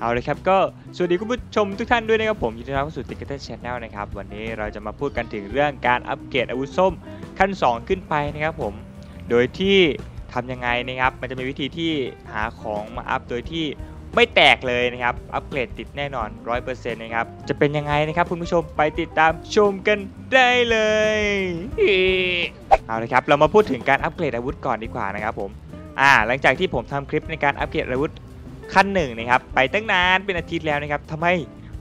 เอาเลยครับก็สวัสดีคุณผู้ชมทุกท่านด้วยนะครับผมยินดีต้อนรับเข้าสู่ติ๊กเกอร์ชแนลนะครับวันนี้เราจะมาพูดกันถึงเรื่องการอัปเกรดอาวุธส้มขั้น 2 ขึ้นไปนะครับผมโดยที่ทำยังไงนะครับ มันจะมีวิธีที่หาของมาอัพโดยที่ไม่แตกเลยนะครับ อัปเกรดติดแน่นอน 100%นะครับ จะเป็นยังไงนะครับคุณผู้ชมไปติดตามชมกันได้เลย เอาเลยครับ เรามาพูดถึงการอัปเกรดอาวุธก่อนดีกว่านะครับผม อ่า หลังจากที่ผมทำคลิปในการอัปเกรดอาวุธ ขั้นหนึ่งนะครับไปตั้งนานเป็นอาทิตย์แล้วนะครับทำไม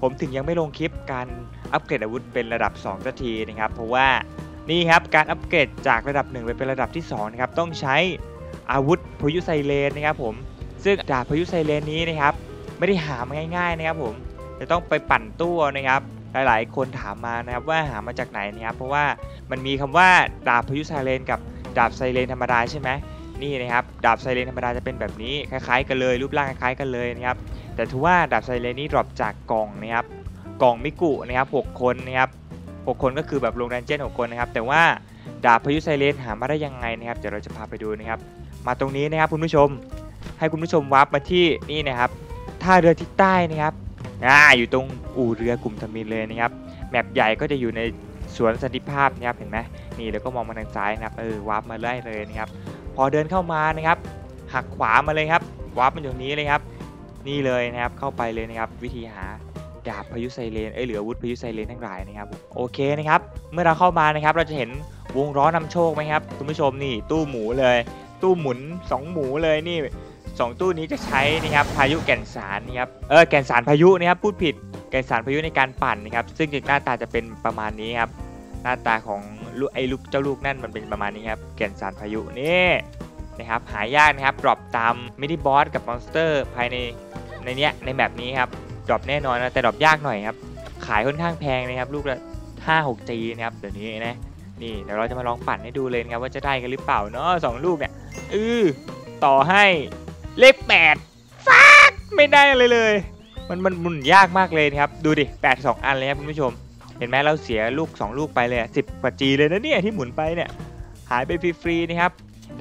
ผมถึงยังไม่ลงคลิปการอัปเกรดอาวุธเป็นระดับ2สักทีนะครับ เพราะว่านี่ครับการอัปเกรดจากระดับ1ไปเป็นระดับที่2นะครับต้องใช้อาวุธพายุไซเลนนะครับผมซึ่งดาบพายุไซเลนนี้นะครับไม่ได้หามาง่าย ๆนะครับผมจะต้องไปปั่นตู้นะครับหลายๆ คนถามมานะครับว่าหามาจากไหนนะครับเพราะว่ามันมีคำว่าดาบพายุไซเลนกับดาบไซเลนธรรมดาใช่ไหม นี่นะครับดาบไซเรนธรรมดาจะเป็นแบบนี้คล้ายๆกันเลยรูปร่างคล้ายๆกันเลยนะครับแต่ถือว่าดาบไซเรนนี้ดรอปจากกล่องนะครับกล่องมิกุนะครับ6คนนะครับ6คนก็คือแบบลงดันเจี้ยน6คนนะครับแต่ว่าดาบพายุไซเรนหามาได้ยังไงนะครับเดี๋ยวเราจะพาไปดูนะครับ มาตรงนี้นะครับคุณผู้ชมให้คุณผู้ชมวาร์ปมาที่นี่นะครับท่าเรือทิศใต้นะครับอ่าอยู่ตรงอู่เรือกลุ่มทมินเลยนะครับแมปใหญ่ก็จะอยู่ในสวนสันติภาพนะครับเห็นไหมนี่แล้วก็มองมาทางซ้ายนะครับเออวาร์ปมาได้เลยนะครับ พอเดินเข้ามานะครับ หักขวามาเลยครับวาร์ปมาอยู่ตรงนี้เลยครับ นี่เลยนะครับเข้าไปเลยนะครับ วิธีหาดาบพายุไซเรนเอ้ยเหลืออาวุธพายุไซเรนทั้งหลายนะครับโอเคนะครับ เมื่อเราเข้ามานะครับ เราจะเห็นวงล้อนำโชคไหมครับคุณผู้ชมนี่ตู้หมูเลย ตู้หมุน 2 หมูเลยนี่สองตู้นี้จะใช้นะครับพายุแก่นสารนะครับเออแก่นสารพายุนะครับพูดผิดแก่นสารพายุในการปั่นนะครับซึ่งหน้าตาจะเป็นประมาณนี้ครับ หน้าตาของลูกไอ้ลูกเจ้าลูกนั่นมันเป็นประมาณนี้ครับแก่นสารพายุนี่นะครับหายากนะครับดรอปตามมินิบอสกับมอนสเตอร์ภายในในเนี้ยในแบบนี้ครับดรอปแน่นอนนะแต่ดรอปยากหน่อยครับขายค่อนข้างแพงนะครับลูกละ5 6 G นะครับเดี๋ยวนี้นะนี่เดี๋ยวเราจะมาลองปั่นให้ดูเลยนะครับว่าจะได้กันหรือเปล่าเนาะสองลูกเนี่ยเออต่อให้เลข8ฟักไม่ได้เลยเลย มันมันหมุนยากมากเลยนะครับดูดิ8 2 อันเลยครับคุณผู้ชม ห็นไหมเราเสียลูก 2 ลูกไปเลยสิบกว่าจีเลยนะเนี่ยที่หมุนไปเนี่ยหายไปฟรีๆนะครับ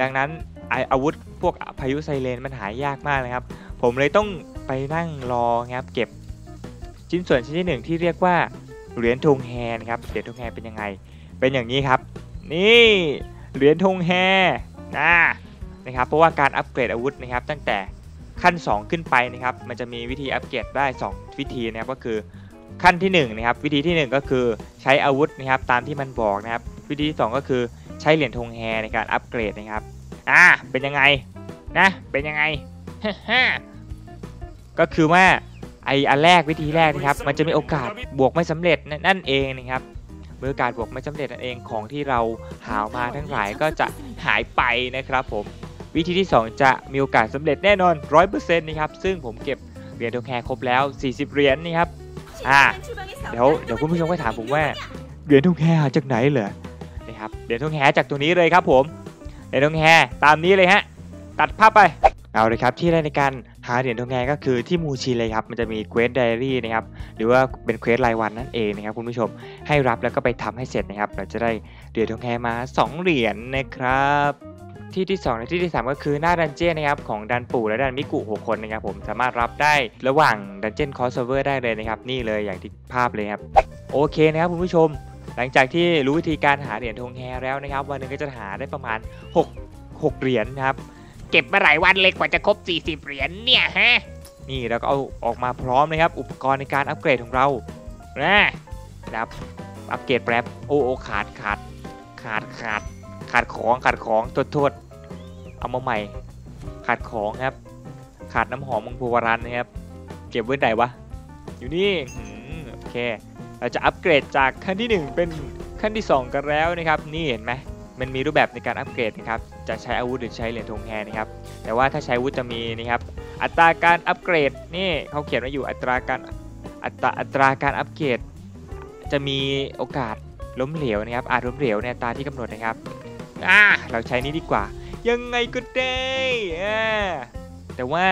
ดังนั้นไออาวุธพวกพายุไซเรนมันหายยากมากเลยครับ ผมเลยต้องไปนั่งรอครับเก็บชิ้นส่วนชิ้นที่หนึ่งที่เรียกว่าเหรียญธงแฮนะครับเหรียญธงแฮเป็นยังไง เป็นอย่างนี้ครับ นี่เหรียญธงแฮนะนะครับ เพราะว่าการอัปเกรดอาวุธนะครับ ตั้งแต่ขั้น 2 ขึ้นไปนะครับ มันจะมีวิธีอัปเกรดได้ 2 วิธีนะครับก็คือ ขั้นที่1นะครับวิธีที่ 1 ก็คือใช้อาวุธนะครับตามที่มันบอกนะครับวิธีที่ 2 ก็คือใช้เหรียญธงแฮในการอัปเกรดนะครับอ่าเป็นยังไงนะเป็นยังไงก็คือว่าไออันแรกวิธีแรกนะครับ มันจะมีโอกาสบวกไม่สำเร็จนั่นเองนะครับเมื่อกาสบวกไม่สำเร็จนั่นเองของที่เราหามาทั้งหลายก็จะหายไปนะครับผมวิธีที่ 2 จะมีโอกาสสำเร็จแน่นอน 100%นะครับซึ่งผมเก็บเหรียญธงแฮครบแล้ว 40 เหรียญนี่ครับ อ่าเดี๋ยวเดี๋ยวคุณผู้ชมก็ถามผมว่าเหรียญทองแฮหาจากไหนเหรอนะครับเหรียญทองแฮจากตัวนี้เลยครับผมเหรียญทองแฮตามนี้เลยฮะตัดภาพไปเอาเลยครับที่แรกในการหาเหรียญทองแฮก็คือที่มูชีเลยครับมันจะมีเควสไดอารี่นะครับหรือว่าเป็นเควสรายวันนั่นเองนะครับคุณผู้ชมให้รับแล้วก็ไปทำให้เสร็จนะครับเราจะได้เหรียญทองแฮมา 2 เหรียญนะครับ ที่ที่ 2 และที่ที่ 3 ก็คือหน้าดันเจี้ยนนะครับของดันปู่และดันมิกุ6คนนะครับผมสามารถรับได้ระหว่างดันเจี้ยนคอสเซอร์ได้เลยนะครับนี่เลยอย่างที่ภาพเลยครับโอเคนะครับคุณผู้ชม หลังจากที่รู้วิธีการหาเหรียญธงแฮแล้วนะครับ วันหนึงก็จะหาได้ประมาณ 6 6เหรียญนะครับเก็บมาหลายวันเลยกว่าจะครบ 40 เหรียญเนี่ยฮะนี่แล้วก็เอาออกมาพร้อมนะครับ อุปกรณ์ในการอัปเกรดของเรานะนะครับอัปเกรดแป๊บโอ้โอขาดขาดขาดขาดขาดของขาดของโทษโทษ เอามาใหม่ ขาดของครับ ขาดน้ำหอมมังพวารันนะครับ เก็บไว้ไหนวะ อยู่นี่โอเค เราจะอัปเกรดจากขั้นที่ 1 เป็นขั้นที่ 2 กันแล้วนะครับ นี่เห็นไหมมันมีรูปแบบในการอัปเกรดนะครับ จะใช้อาวุธหรือใช้เหรียญธงแฮนะครับ แต่ว่าถ้าใช้อาวุธจะมีนะครับ อัตราการอัปเกรดนี่เขาเขียนไว้อยู่อัตราการอัตราอัตราการอัปเกรด จะมีโอกาสล้มเหลวนะครับ อาจล้มเหลวในอัตราที่กำหนดนะครับ อ่าเราใช้นี้ดีกว่า ยังไงก็ได้อ่าแต่ว่า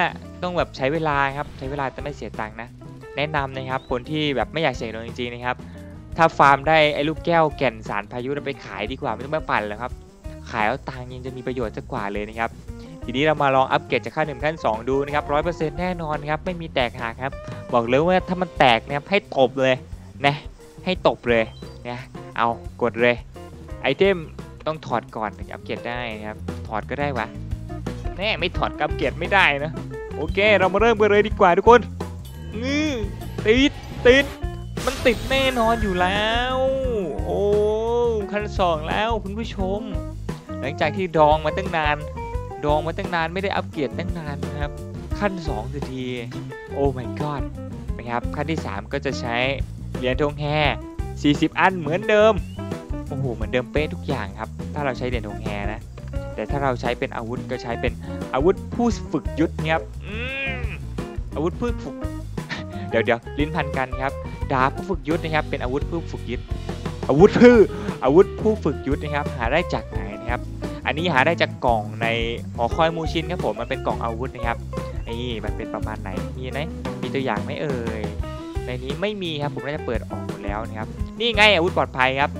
ต้องแบบใช้เวลาครับใช้เวลาจะไม่เสียตังค์นะ แนะนำนะครับคนที่แบบไม่อยากเสี่ยงลงจริงๆนะครับ ถ้าฟาร์มได้ไอ้ลูกแก้วแก่นสารพายุเอาไปขายดีกว่าไม่ต้องมาปั่นแล้วครับ ขายเอาตังค์ยังจะมีประโยชน์สักกว่าเลยนะครับเทีนี้เรามาลองอัปเกรดจากขั้นหนึ่งขั้นสองดูนะครับร้อยเปอร์เซ็นต์แน่นอนครับไม่มีแตกหักครับ บอกเลยว่าถ้ามันแตกนะครับให้ตบเลยนะให้ตบเลยนะเอากดเลยไอเทม ต้องถอดก่อนถึงอัปเกรดได้นะครับ ถอดก็ได้วะแน่ไม่ถอดก็อัปเกรดไม่ได้นะ โอเค เรามาเริ่มกันเลยดีกว่าทุกคนนี่ติดติด มันติดแน่นอนอยู่แล้ว โอ้ขั้นสองแล้วคุณผู้ชม หลังจากที่ดองมาตั้งนาน ดองมาตั้งนานไม่ได้อัปเกรดตั้งนานนะครับ ขั้น2สักทีโอ้ my god นะครับขั้นที่ 3 ก็จะใช้เหรียญทงแฮ40 อันเหมือนเดิม โอ้โหเหมือนเดิมเป๊ะทุกอย่างครับ ถ้าเราใช้เหรียญทงแฮนะ แต่ถ้าเราใช้เป็นอาวุธก็ใช้เป็นอาวุธผู้ฝึกยุทธครับอืมอาวุธผู้ฝึก เดี๋ยวเดี๋ยวลิ้นพันกันครับ ดาบผู้ฝึกยุทธนะครับ เป็นอาวุธผู้ฝึกยุทธอาวุธผู้อาวุธผู้ฝึกยุทธนะครับ หาได้จากไหนนะครับ อันนี้หาได้จากกล่องในหอคอยมูชินครับผม มันเป็นกล่องอาวุธนะครับนี่มันเป็นประมาณไหนมีไหมมีตัวอย่างไหมเอ่ยในนี้ไม่มีครับผมน่าจะเปิดออกหมดแล้วนะครับ นี่ไงอาวุธปลอดภัยครับ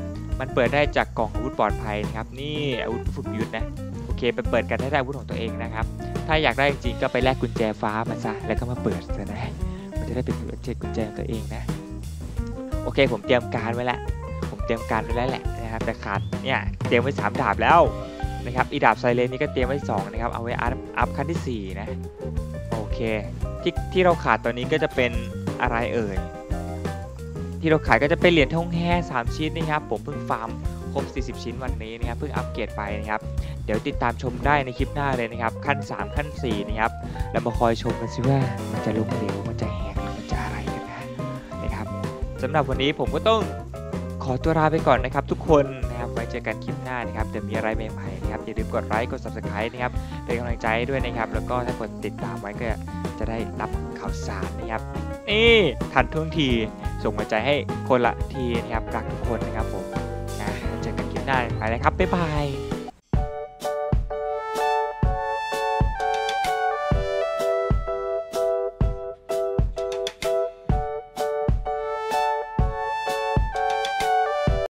มันเปิดได้จากกล่องอาวุธปลอดภัยนะครับ นี่อาวุธฝึกยุทธนะโอเคไปเปิดกันให้ได้อาวุธของตัวเองนะครับ ถ้าอยากได้จริงๆก็ไปแลกกุญแจฟ้ามาซะแล้วก็มาเปิดซะนะมันจะได้เป็นกุญแจกุญแจของตัวเองนะ โอเคผมเตรียมการไว้แล้วผมเตรียมการไว้แล้วแหละนะครับแต่ขาดเนี่ยเตรียมไว้สามดาบแล้วนะครับอีดาบไซเลนนี่ก็เตรียมไว้สองนะครับเอาไว้อัพอัพขั้นที่สี่นะ โอเคที่ที่เราขาดตอนนี้ก็จะเป็นอะไรเอ่ย ที่เราขายก็จะเป็นเหรียญทองแฮสามชิ้นนะครับผมเพิ่งฟาร์มครบ 40 ชิ้นวันนี้นะครับเพิ่งอัปเกรดไปนะครับเดี๋ยวติดตามชมได้ในคลิปหน้าเลยนะครับขั้น 3 ขั้น4นะครับแล้วมาคอยชมกันสิว่ามันจะล้มเหลวมันจะแหกมันจะอะไรกันนะนะครับสำหรับวันนี้ผมก็ต้องขอตัวลาไปก่อนนะครับ ทุกคนนะครับไว้เจอกันคลิปหน้านะครับเดี๋ยวมีอะไรใหม่ๆนะครับอย่าลืมกดไลค์กด subscribe นะครับเป็นกำลังใจด้วยนะครับ แล้วก็ถ้ากดติดตามไว้ก็จะได้รับข่าวสารนะครับ นี่ทันท่วงทีส่งหัวใจให้คนละทีนะครับรักทุกคนนะครับผมนะเจอกันคลิปหน้าไปเลยครับบ๊ายบาย